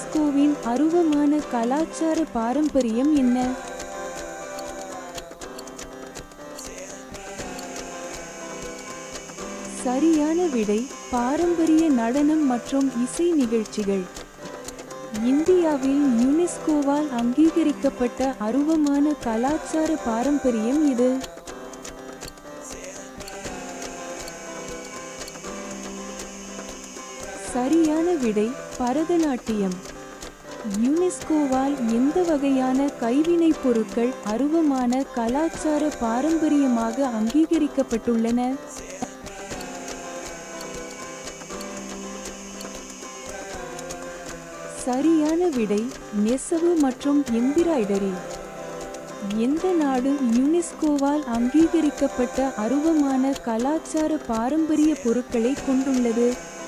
யுனெஸ்கோவின் அருவமான கலாச்சார பாரம்பரியம் என்ன? சரியான விடை பாரம்பரிய நடனம் மற்றும் இசை நிகழ்ச்சிகள். இந்தியாவில் யுனெஸ்கோவால் அங்கீகரிக்கப்பட்ட அருவமான கலாச்சார பாரம்பரியம் இது. சரியான விடை பரதநாட்டியம். யுனெஸ்கோவால் எந்த வகையான கைவினைப் பொருட்கள் அருவமான கலாச்சார பாரம்பரியமாக அங்கீகரிக்கப்பட்டுள்ளன? சரியான விடை நெசவு மற்றும் எம்பிராய்டரி எந்த நாடு யுனெஸ்கோவால் அங்கீகரிக்கப்பட்ட அருவமான கலாச்சார பாரம்பரிய பொருட்களை கொண்டுள்ளது?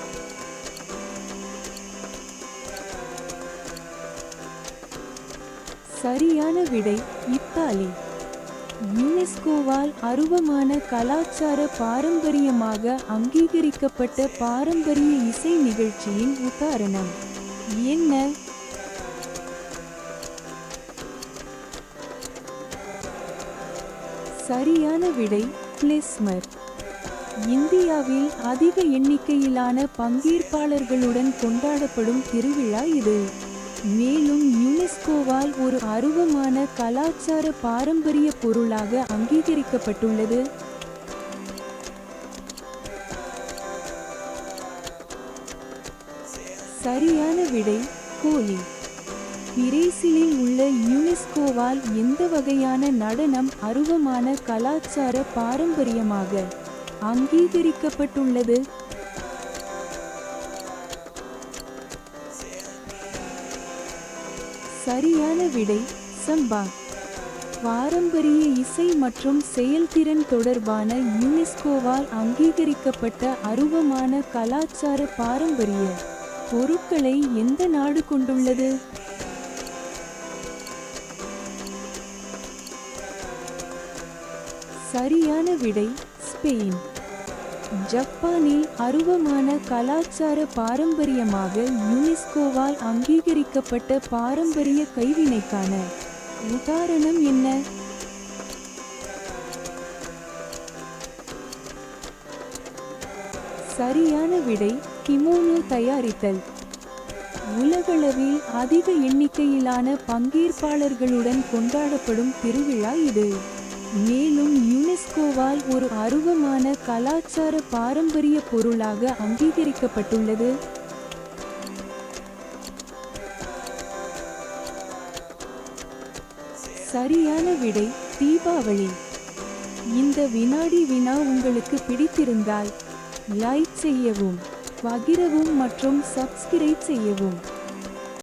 சரியான விடை இத்தாலி. யுனெஸ்கோவால் அருவமான கலாச்சார பாரம்பரியமாக அங்கீகரிக்கப்பட்ட பாரம்பரிய இசை நிகழ்ச்சியின் உதாரணம். என்ன? சரியான விடை கிளிஸ்மர் இந்தியாவில் அதிக எண்ணிக்கையிலான பங்கேற்பாளர்களுடன் கொண்டாடப்படும் திருவிழா இது. மேலும் யுனெஸ்கோவால் ஒரு அருவமான கலாச்சார பாரம்பரிய பொருளாக அங்கீகரிக்கப்பட்டுள்ளது. சரியான விடை கோலி. பிரேசிலில் உள்ள யுனெஸ்கோவால் எந்த வகையான நடனம் அருவமான கலாச்சார பாரம்பரியமாக அங்கீகரிக்கப்பட்டுள்ளது? சரியான விடை சம்பா. பாரம்பரிய இசை மற்றும் செயல்திறன் தொடர்பான யுனெஸ்கோவால் அங்கீகரிக்கப்பட்ட அருவமான கலாச்சார பாரம்பரிய பொருட்களை எந்த நாடு கொண்டுள்ளது? சரியான விடை ஸ்பெயின். ஜப்பானில் அருவமான கலாச்சார பாரம்பரியமாக யுனெஸ்கோவால் அங்கீகரிக்கப்பட்ட பாரம்பரிய கைவினைக்கான உதாரணம் என்ன? சரியான விடை கிமோனோ தயாரித்தல். உலகளவில் அதிக எண்ணிக்கையிலான பங்கேற்பாளர்களுடன் கொண்டாடப்படும் திருவிழா இது. மேலும் யுனெஸ்கோவால் ஒரு அருவமான கலாச்சார பாரம்பரிய பொருளாக அங்கீகரிக்கப்பட்டுள்ளது. சரியான விடை தீபாவளி. இந்த வினாடி வினா உங்களுக்கு பிடித்திருந்தால் லைக் செய்யவும் பகிரவும் மற்றும் சப்ஸ்கிரைப் செய்யவும்.